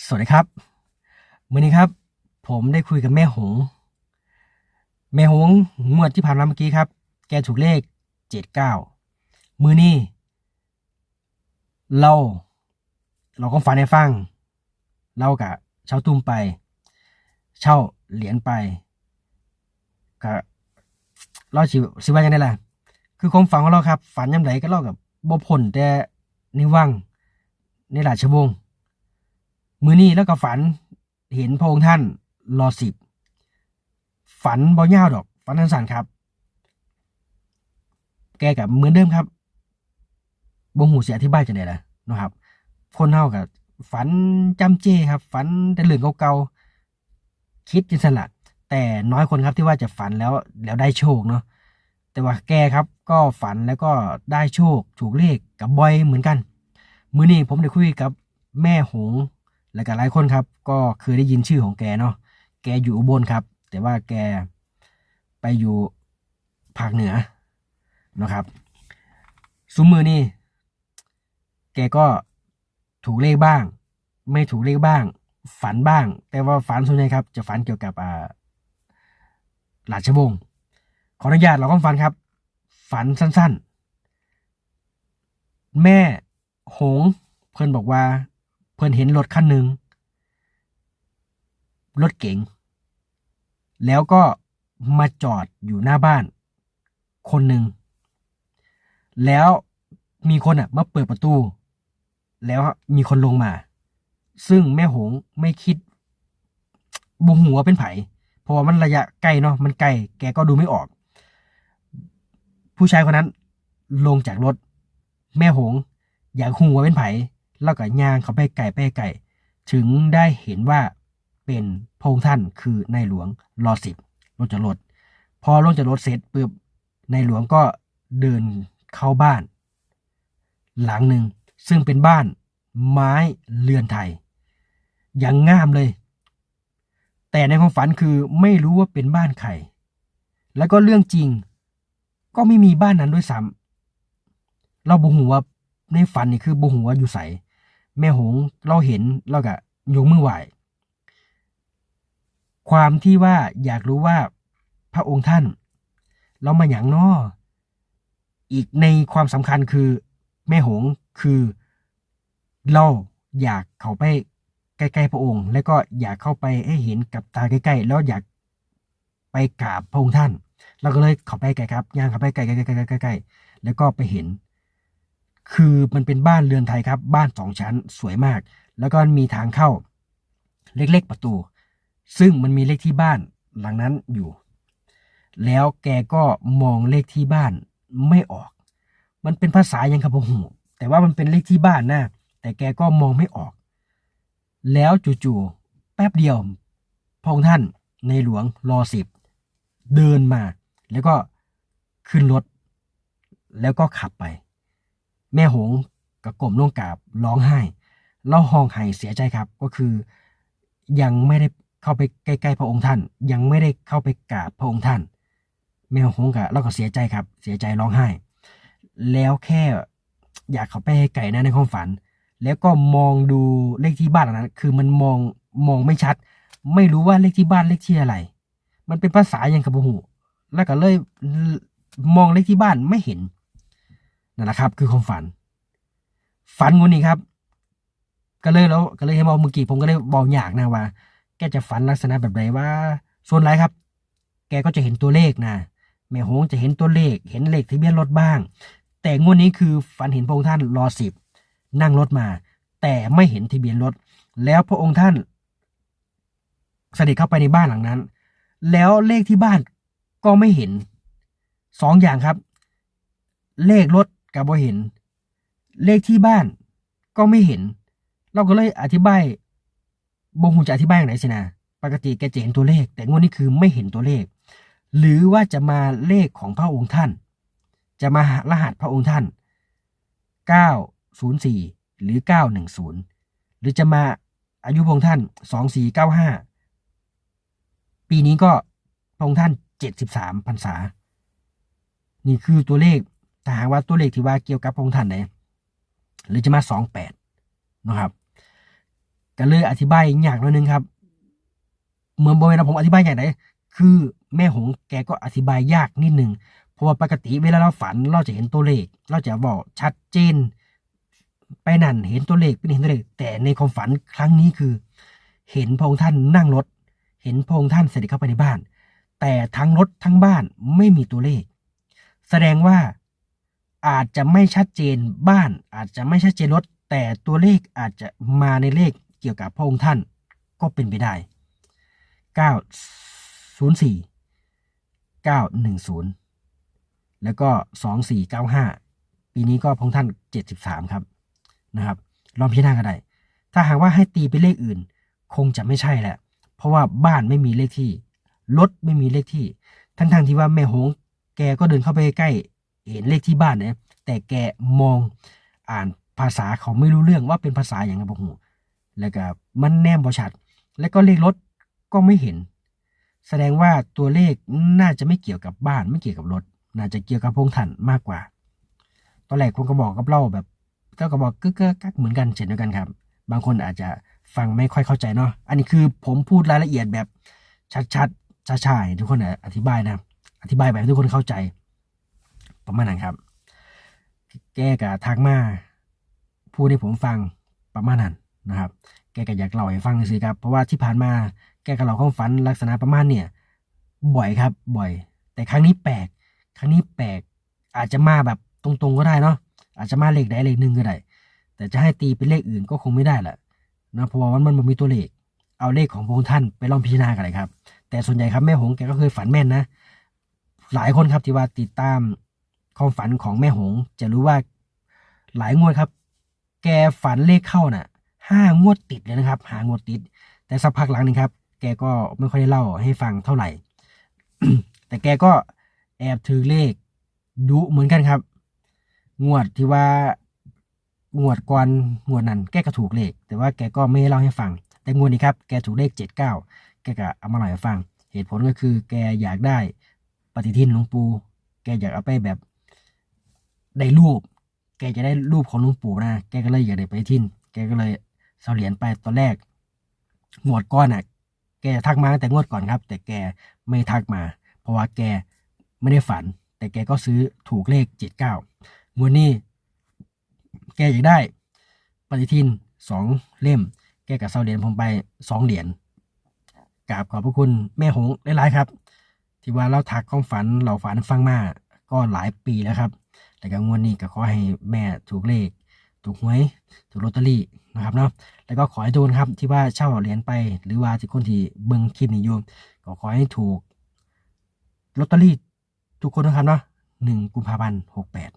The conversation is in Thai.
สวัสดีครับมื่อนี้ครับ ผมได้คุยกับแม่หง แม่หงงวดที่ผ่านมาเมื่อกี้ครับ แกถูกเลขเจ็ดเก้ามือนี้เรา เราก็ฝันให้ฟัง เรากับเช่าตุ้มไป เช่าเหรียญไปก็เราสิสิว่ายังไงล่ะ คือความฝันของเราครับ ฝันยำไหนก็เล่ากับบ่พ้นแต่นิวังในราชวงศ์ มือนี้แล้วก็ฝันเห็นพระองค์ท่านรอสิบฝันบ่ยาวดอก ฝันนันสันครับ แกกับเหมือนเดิมครับบ่หูเสียอธิบายจังได๋ล่ะนะครับ คนเฮากับฝันจำเจครับ ฝันแต่เรื่องเก่าๆคิดจังซั่นล่ะแต่น้อยคนครับที่ว่าจะฝันแล้วแล้วได้โชคเนาะแต่ว่าแกครับก็ฝันแล้วก็ได้โชคถูกเลขกับบอยเหมือนกัน มือนี้ผมได้คุยกับแม่หง และก็หลายคนครับ ก็เคยได้ยินชื่อของแกเนาะแกอยู่อุบลครับ แต่ว่าแกไปอยู่ภาคเหนือนะครับสุมมือนี่แกก็ถูกเลขบ้าง ไม่ถูกเลขบ้าง ฝันบ้าง แต่ว่าฝันส่วนใหญ่ครับ จะฝันเกี่ยวกับอ่าราชวงศ์ขออนุญาตเราก็ฝันครับ ฝันสั้นๆ แม่หงเพื่อนบอกว่า เพื่อนเห็นรถคันหนึ่งรถเก๋งแล้วก็มาจอดอยู่หน้าบ้าน คนหนึ่ง แล้วมีคนอะมาเปิดประตู แล้วมีคนลงมา ซึ่งแม่หงไม่คิดบุหัวเป็นไผเพราะว่ามันระยะไกลเนาะมันไกลแกก็ดูไม่ออก ผู้ชายคนนั้นลงจากรถ แม่หง อยากหูว่าเป็นไผ แล้วก็ย่างเขาไปไก่ไปไก่ ถึงได้เห็นว่าเป็นพงท่านคือในหลวงรอสิบลงจากรถพอลงจากรถเสร็จปุ๊บในหลวงก็เดินเข้าบ้าน หลังหนึ่งซึ่งเป็นบ้านไม้เรือนไทย อย่างงามเลย แต่ในความฝันคือไม่รู้ว่าเป็นบ้านใครแล้วก็เรื่องจริง ก็ไม่มีบ้านนั้นด้วยซ้ำเราบุหัวในฝันนี่คือบุหัวอยู่ใส แม่หงเราเห็นเราก็ยกมือไหวความที่ว่าอยากรู้ว่าพระองค์ท่าน เรามาอย่างนออีกในความสำคัญคือ แม่หงคือ เราอยากเขาไปใกล้ๆพระองค์ แล้วก็อยากเข้าไปให้เห็นกับตาใกล้ๆแล้วอยากไปกราบพระองค์ท่าน เราก็เลยเข้าไปไกลครับย่างเข้าไปไกลๆๆๆๆๆแล้วก็ไปเห็น คือมันเป็นบ้านเรือนไทยครับ บ้านสองชั้นสวยมาก แล้วก็มีทางเข้า เล็กๆประตู ซึ่งมันมีเลขที่บ้านหลังนั้นอยู่ แล้วแกก็มองเลขที่บ้านไม่ออก มันเป็นภาษายังครับผมแต่ว่ามันเป็นเลขที่บ้านนะแต่แกก็มองไม่ออก แล้วจู่ๆแป๊บเดียวพองท่านในหลวงรอสิบเดินมา แล้วก็ขึ้นรถ แล้วก็ขับไป แม่หงกระกลมลงกราบร้องไห้เล่าห้องไห้เสียใจครับ ก็คือยังไม่ได้เข้าไปใกล้ๆพระองค์ท่าน ยังไม่ได้เข้าไปกราบพระองค์ท่าน แม่หงกะเราก็เสียใจครับ เสียใจร้องไห้ แล้วแค่อยากเข้าไปให้ไก่นะในความฝัน แล้วก็มองดูเลขที่บ้านนั้น คือมันมองมองไม่ชัด ไม่รู้ว่าเลขที่บ้านเลขที่อะไร มันเป็นภาษาอย่างกับหูแล้วก็เลยมองเลขที่บ้านไม่เห็น นั่นแหละครับ คือความฝัน ฝันงูนี้ครับ ก็เลยแล้วก็เลยให้บอกเมื่อกี้ผมก็เลยบอกอยากนะว่า แกจะฝันลักษณะแบบไหนว่า ส่วนไรครับ แกก็จะเห็นตัวเลขนะแม่หงจะเห็นตัวเลข เห็นเลขทะเบียนรถบ้าง แต่งวดนี้คือฝันเห็นพระองค์ท่านรอสิบนั่งรถมา แต่ไม่เห็นทะเบียนรถ แล้วพระองค์ท่าน เสด็จเข้าไปในบ้านหลังนั้น แล้วเลขที่บ้านก็ไม่เห็นสองอย่างครับ เลขรถ กับบ่เห็น เลขที่บ้านก็ไม่เห็น เราก็เลยอธิบายบงหูจะอธิบายอย่างไรสินะปกติแกจะเห็นตัวเลข แต่งวดนี้คือไม่เห็นตัวเลข หรือว่าจะมาเลขของพระองค์ท่าน จะมารหัสพระองค์ท่าน 904 หรือ 910 หรือจะมาอายุพระองค์ท่าน 2495 ปีนี้ก็พระองค์ท่าน 73พรรษา นี่คือตัวเลข ถ้าหากว่าตัวเลขที่ว่าเกี่ยวกับพระองค์ท่านไหนหรือจะมา28นะครับก็เลยอธิบายอย่างหน่อยนึงครับเหมือนบริเวณผมอธิบายอย่างไหนคือแม่หงแกก็อธิบายยากนิดนึงเพราะว่าปกติเวลาเราฝันเราจะเห็นตัวเลข เราจะบอกชัดเจน ไปนั่นเห็นตัวเลขเป็นเห็นตัวเลข แต่ในความฝันครั้งนี้คือ เห็นพระองค์ท่านนั่งรถ เห็นพระองค์ท่านเสด็จเข้าไปในบ้าน แต่ทั้งรถทั้งบ้านไม่มีตัวเลข แสดงว่า อาจจะไม่ชัดเจนบ้าน อาจจะไม่ชัดเจนรถ แต่ตัวเลขอาจจะมาในเลขเกี่ยวกับพระองค์ท่านก็เป็นไปได้ 904 910 แล้วก็ 2495 ปีนี้ก็พระองค์ท่าน 73 ครับนะครับ ลองพิจารณากันได้ ถ้าหากว่าให้ตีเป็นเลขอื่น คงจะไม่ใช่แหละ เพราะว่าบ้านไม่มีเลขที่ รถไม่มีเลขที่ ทั้งทางที่ว่าแม่หงแกก็เดินเข้าไปใกล้ เห็นเลขที่บ้านเนี่ยแต่แกมองอ่านภาษาเขาไม่รู้เรื่องว่าเป็นภาษาอย่างไรบ่ฮู้แล้วก็มันแนมบ่ชัด แล้วก็เลขรถก็ไม่เห็น แสดงว่าตัวเลขน่าจะไม่เกี่ยวกับบ้านไม่เกี่ยวกับรถ น่าจะเกี่ยวกับพงท่านมากกว่า ตอนแรกคนก็บอกกับเราแบบเจ้าก็บอกกึกกกักเหมือนกันเช่นเดียวกันครับ บางคนอาจจะฟังไม่ค่อยเข้าใจเนาะ อันนี้คือผมพูดรายละเอียดแบบชัดๆช้าๆทุกคนอธิบายนะ อธิบายแบบให้ทุกคนเข้าใจ ประมาณนั้นครับ แกกับทักมาพูดให้ผมฟังประมาณนั้นนะครับ แกก็อยากเล่าให้ฟังสิครับ เพราะว่าที่ผ่านมาแกก็เล่าความฝันลักษณะประมาณเนี่ยบ่อยครับ บ่อย แต่ครั้งนี้แปลก ครั้งนี้แปลก อาจจะมาแบบตรงๆก็ได้เนาะ อาจจะมาเลขใดเลขหนึ่งก็ได้ แต่จะให้ตีเป็นเลขอื่นก็คงไม่ได้แหละนะเพราะว่ามันมันมีตัวเลข เอาเลขของพระองค์ท่านไปลองพิจารณากันเลยครับ แต่ส่วนใหญ่ครับแม่หงแกก็เคยฝันแม่นนะ หลายคนครับที่ว่าติดตาม ความฝันของแม่หง จะรู้ว่าหลายงวดครับ แกฝันเลขเข้าน่ะห้างวดติดเลยนะครับหางวดติด แต่สักพักหลังหนึงครับ แกก็ไม่ค่อยได้เล่าให้ฟังเท่าไหร่ แต่แกก็แอบถือเลขดุเหมือนกันครับ งวดที่ว่างวดก่อนงวดนั้น แกก็ถูกเลข แต่ว่าแกก็ไม่ได้เล่าให้ฟัง แต่งวดนี้ครับ แกถูกเลขเจ็ดเก้าแกก็เอามาเล่าให้ฟัง เหตุผลก็คือ แกอยากได้ปฏิทินหลวงปู่แกอยากเอาไปแบบ ได้รูป แกจะได้รูปของหลวงปู่นะ แกก็เลยอยากได้ปฏิทินแกก็เลยเสาเหรียญไปตอนแรก งวดก้อนอะ แกทักมาแต่งวดก่อนครับ แต่แกไม่ทักมา เพราะว่าแกไม่ได้ฝัน แต่แกก็ซื้อถูกเลขเจ็ดเก้างวดนี้ แกอยากได้ปฏิทินสองเล่ม แกกับเสาเหรียญผมไปสองเหรียญกราบขอบพระคุณแม่หงหลายๆครับ ที่ว่าเราทักความฝันเราฝันฟังมาก็หลายปีแล้วครับ แต่ก็งวดนี้ก็ขอให้แม่ถูกเลข ถูกหวย ถูกลอตเตอรี่นะครับเนาะ แล้วก็ขอให้ทุกคนครับที่ว่าเช่าเหรียญไป หรือว่าที่คนที่เบิ้งคลิปนี้อยู่ก็ขอให้ถูกลอตเตอรี่ทุกคนนะครับเนาะหนึ่งกุมภาพันธ์หกแปด